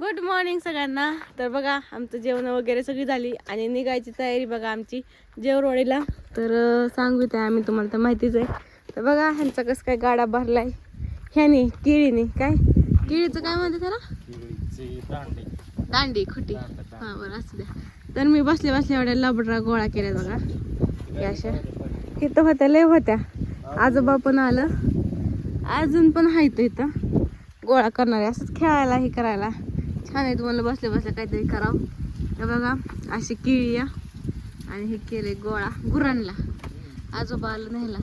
Good morning सगळ्यांना. तर बघा आमचं जेवण वगैरे सगळी झाली आणि निघायची तयारी बघा आमची जेवरोडीला. तर सांगू ते आम्ही तुम्हाला तर माहितीच आहे. तर बघा ह्यांचा कसं काय गाडा भरलाय. ह्यानी केळीनी काय? केळीचं काय म्हणते त्याला? दांडी. खुटी. हा बरं असू द्या. तर मी बसले बसले एवढ्या लबडरा गोळा केल्या बघा. अशा. इथं होत्या लय होत्या. आजोबा पण आलं. अजून पण आहेत इथं. गोळा करणारे असंच खेळायला हे करायला. छान आहे तुम्हाला बसले बसले काहीतरी करावं. तर बघा अशी किळी या आणि हे केले गोळा गुरांना. आजोबा आलं न्यायला.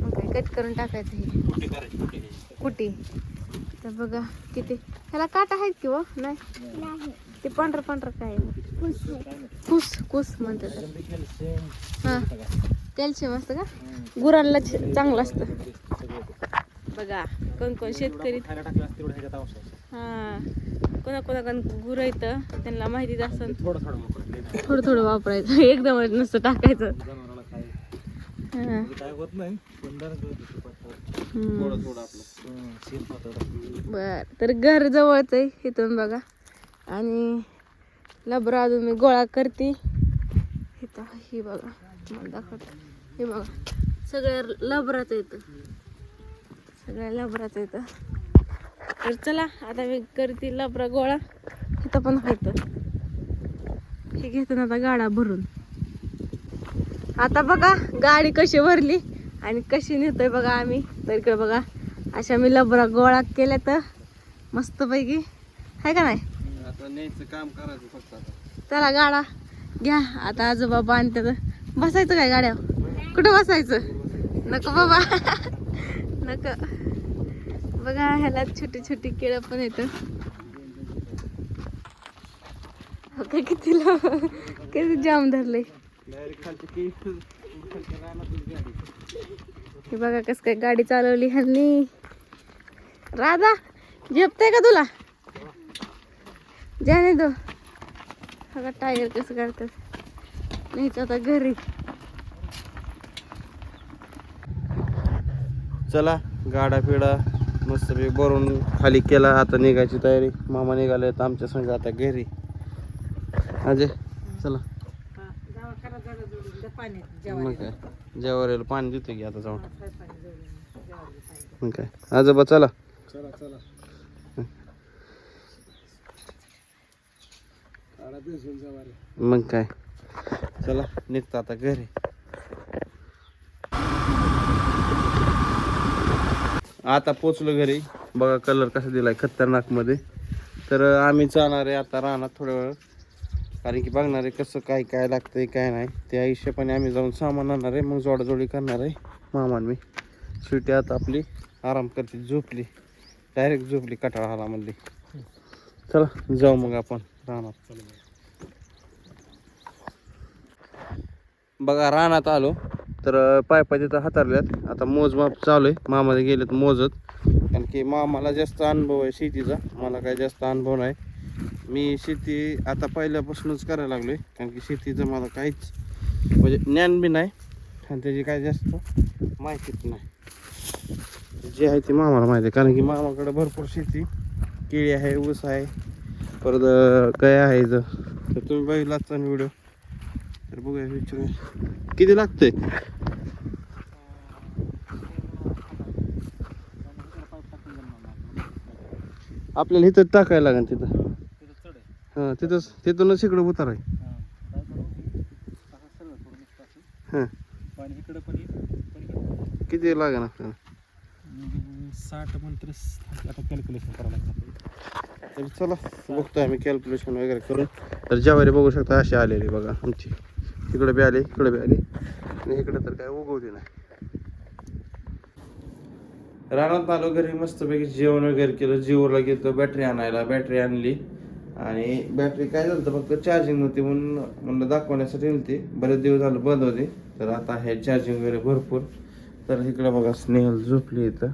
मग काय कट करून टाकायचं हे. कुटी तर बघा किती? ह्याला काटा आहेत किंवा नाही? ते पांढरं पांढरं काय आहे? कुस कुस म्हणतात. हा. कॅल्शियम असतं का? गुरांना चांगलं असतं. बघा. कोण कोण शेतकरी हा. कोणा कोणाकडून गुरं येतं त्यांना माहितीच असतं थोडं थोडं थोडं थोडं वापरायचं. एकदम नुसतं टाकायचं. जनावराला काय हा. काय होत नाही पण जरा हम्म. थोडं थोडं आपलं. शेण पातळ. बर. तर घर जवळच आहे इथून बघा. आणि लबरा अजून मी गोळा करते. इथं ही बघा. दाखवते. हे बघा. सगळं लबराचं येतं सगळ्या लबराचं येतं तर चला आता मी करते लबरा गोळा. इथं पण होतं हे घेतो ना आता गाडा भरून. आता बघा गाडी कशी भरली आणि कशी नेतोय बघा आम्ही. तर इकडे बघा अशा मी लबरा गोळा केल्या तर मस्तपैकी. आहे का नाही? आता काम करायचं फक्त आता. चला गाडा घ्या. आता आजोबा बांधतात. बसायचं काय गाड्यावर? कुठं बसायचं? नको बाबा. नका. बघा ह्याला छोटी छोटी केळं पण येतं. हो किती किती जाम धरले हे बघा कस काय गाडी चालवली ह्यांनी. राधा झेपते का तुला? जाने दो बघा टायर कसं काढतात. नाहीच आता घरी. चला गाडा फिडा मस्त भरून खाली केला आता निघायची तयारी. मामा निघाले तर आमच्या संग आता घरी. अजय चला. मग काय? जेवायला पाणी देतो की आता जाऊन? मग काय? आजोबा चला. चला चला. मग काय? चला निघतो आता घरी. आता पोचलो घरी. बघा कलर कसा दिलाय खतरनाकमध्ये. तर आम्ही जाणार आहे आता राहणार थोड्या वेळ. कारण की बघणार आहे कसं काय काय लागतंय काय नाही. त्या हिशोबाने आम्ही जाऊन सामान आणणार आहे. मग जोडाजोडी करणार आहे. मामान मी. शेवटी आता आपली आराम करते. झोपली. डायरेक्ट झोपली कटाळा आला चला जाऊ मग आपण राहणार बघा रानात आलो. तर पायपा तिथं हातारल्यात. आता मोजमाप चालू आहे मामाला गेलेत मोजत. कारण की मामाला जास्त अनुभव आहे शेतीचा. मला काही जास्त अनुभव नाही. मी शेती आता पहिल्यापासूनच करायला लागलो आहे कारण की शेतीचं मला काहीच म्हणजे ज्ञान बी नाही. आणि त्याची काही जास्त माहितीच नाही. जे आहे ते मामाला माहिती आहे. कारण की मामाकडं भरपूर शेती. केळी आहे ऊस आहे. परत काय आहे इथं. तर तुम्ही बघितलाच व्हिडिओ. तर बघूया विचारूया. किती लागतंय? आपल्याला इथं टाकायला लागेल तिथं. हां तिथंच तिथूनच इकडं उतार आहे. हां किती लागेल आपल्याला? साठ मंत्र आता कॅल्क्युलेशन करावं लागतं तर चला बघतोय आम्ही कॅल्क्युलेशन वगैरे करून. तर ज्यावारी बघू शकता अशी आलेली बघा आमची. इकडे बी आली इकडे बी आली. आणि इकडे तर काय उगवली नाही. रानात आलो घरी मस्तपैकी जेवण वगैरे केलं जीवरला गेलो बॅटरी आणायला बॅटरी आणली. आणि बॅटरी काय झालं फक्त चार्जिंग नव्हती म्हणून म्हणलं दाखवण्यासाठी नव्हती. बरेच दिवस झालं बंद होती तर आता आहे चार्जिंग वगैरे भरपूर. तर इकडं बघा स्नेहल झोपली इथं.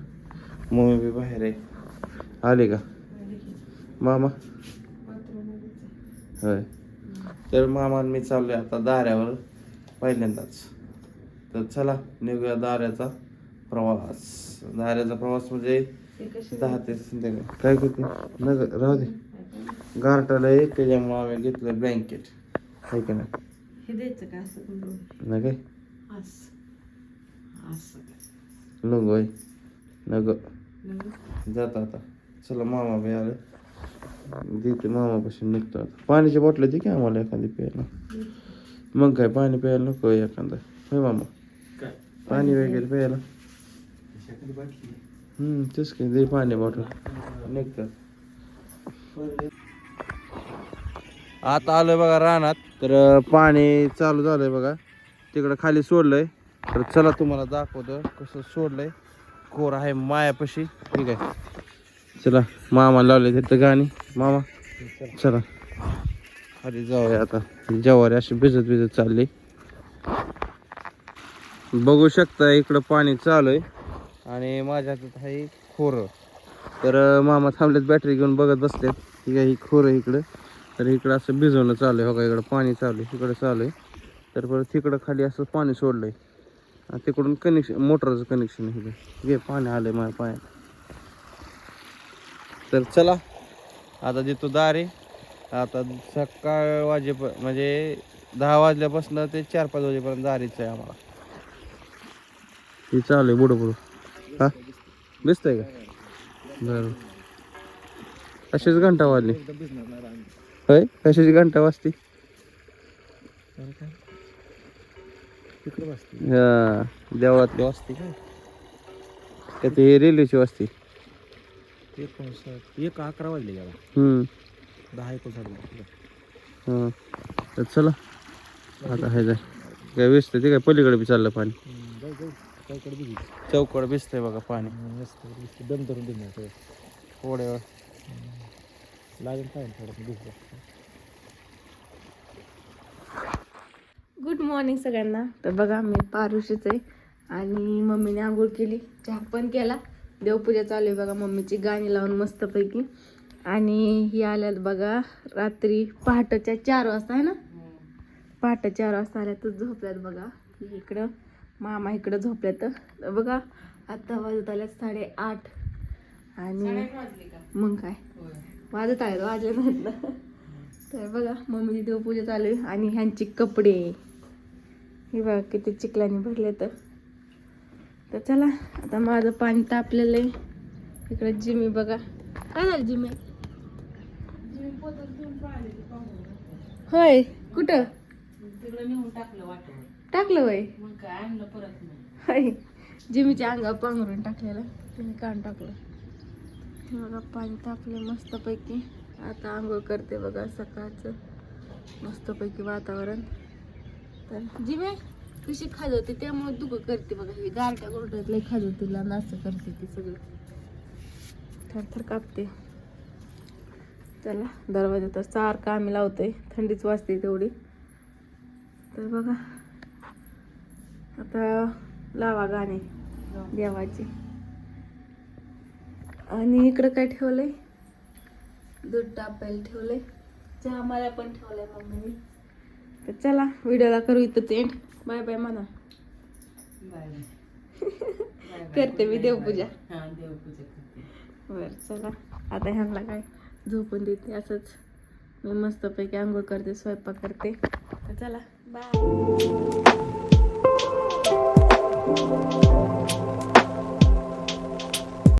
मम्मी बी बाहेर आहे. आले का? मामा? होय. तर मामान मी मी चाललोय आता दाऱ्यावर पहिल्यांदाच. तर चला निघूया दाऱ्याचा. प्रवास. दाऱ्याचा प्रवास म्हणजे दहा ते संध्याकाळी. काय करते? नग राहू दे. गारटाला एक त्याच्यामुळे आम्ही घेतलं ब्लँकेट आहे का नाही? हे काय? नको आहे नग नंबर जाता आता. चला मामा बी आलं. देते मामापासून निघतो आता. पाण्याची बॉटल दे की आम्हाला एखादी प्यायला. मग काय पाणी प्यायला नको एखादा. होय मामा? पाणी वगैरे प्यायला. हम्म तेच काय दे पाणी बॉटल निघतात आता आलोय बघा रानात. तर पाणी चालू झालंय बघा. तिकडं खाली सोडलंय. तर चला तुम्हाला दाखवतो कसं सोडलंय. कोर आहे मायापाशी. ठीक आहे. चला मामा लावले तिथं गाणी. मामा चला. खाली जाऊया आता. जवारी अशी भिजत भिजत चालली. बघू शकता इकडं पाणी चालू आहे आणि माझ्या हातात आहे खोरं. तर मामा थांबलेत बॅटरी घेऊन बघत बसलेत. ठीक आहे ही खोरं इकडं. तर इकडं असं भिजवणं चालू आहे. हो का इकडं पाणी चालू आहे. इकडं चालू आहे. तर परत तिकडं खाली असं पाणी सोडलं आणि तिकडून कनेक्शन मोटरचं कनेक्शन आहे घे पाणी आहे माझ्या पायात. तर चला आता देतो दारे. आता सकाळ वाजे म्हणजे दहा वाजल्यापासून ते चार पाच वाजेपर्यंत दारीच आहे आम्हाला. हे चालू आहे बुडं बुडं दिसतंय का? बरं. कशाची घंटा वाजली? होय? कशाची घंटा वाजती? हा देवळातली वाजती काय का ते रेल्वेची वाजती. एकोणसाठ एक अकरा वाजले याला हम्म. दहा एकोणसाठ तर चला. आता हाय जाय. काय भिजतंय ते काय पलीकडे बी चाललं पाणी. जाऊ जाऊ चौकडे बघू चौकड भिजतंय बघा पाणी. मस्त दम धरून सगळं. थोड्या वेळ. लागेल काय थोडं भिजलं गुड मॉर्निंग सगळ्यांना. तर बघा मी पारुशीच आहे आणि मम्मीने आंघोळ केली चहा पण केला. देवपूजा चालू आहे बघा मम्मीची गाणी लावून मस्तपैकी. आणि ही आल्यात बघा रात्री पहाटेच्या चार वाजता आहे ना? पहाटे चार वाजता आल्या तर झोपल्यात बघा. इकडं मामा इकडं झोपल्यात. तर बघा आता वाजत आल्यात साडेआठ. आणि मग काय? वाजत आहेत वाजले ना तर बघा मम्मीची देवपूजा चालू आहे आणि ह्यांची कपडे. हे बघा किती चिखलाने भरले तर. तर चला आता माझं पाणी तापलेलं आहे. इकडे जिमी बघा. काय झालं जिमी? होय कुठं? टाकलं होय? होय. जिमीच्या अंगावर पांघरून टाकलेलं. तुम्ही काढून टाकलं. हे बघा पाणी तापले मस्तपैकी. आता आंघोळ करते बघा सकाळचं. मस्तपैकी वातावरण. तर जिमे कशी खाजवते त्यामुळे दुःख करते बघा ही. गारट्या गोरट्यात लई खाजवते तिला असं करते ती सगळं. थरथर कापते. चला दरवाजा तर सारखं आम्ही लावतोय. थंडीच वाजते तेवढी. तर बघा आता लावा गाणे देवाचे. आणि इकडं काय ठेवलंय? दूध टाकायला ठेवलंय. चहा मला पण ठेवलंय मम्मीने. तर चला व्हिडिओला करू इथं एंड बाय बाय म्हणा. करते मी देवपूजा. बर चला. आता ह्यांना काय झोपून देते असंच मी मस्तपैकी आंघोळ करते स्वयंपाक करते. तर चला बाय Thank you.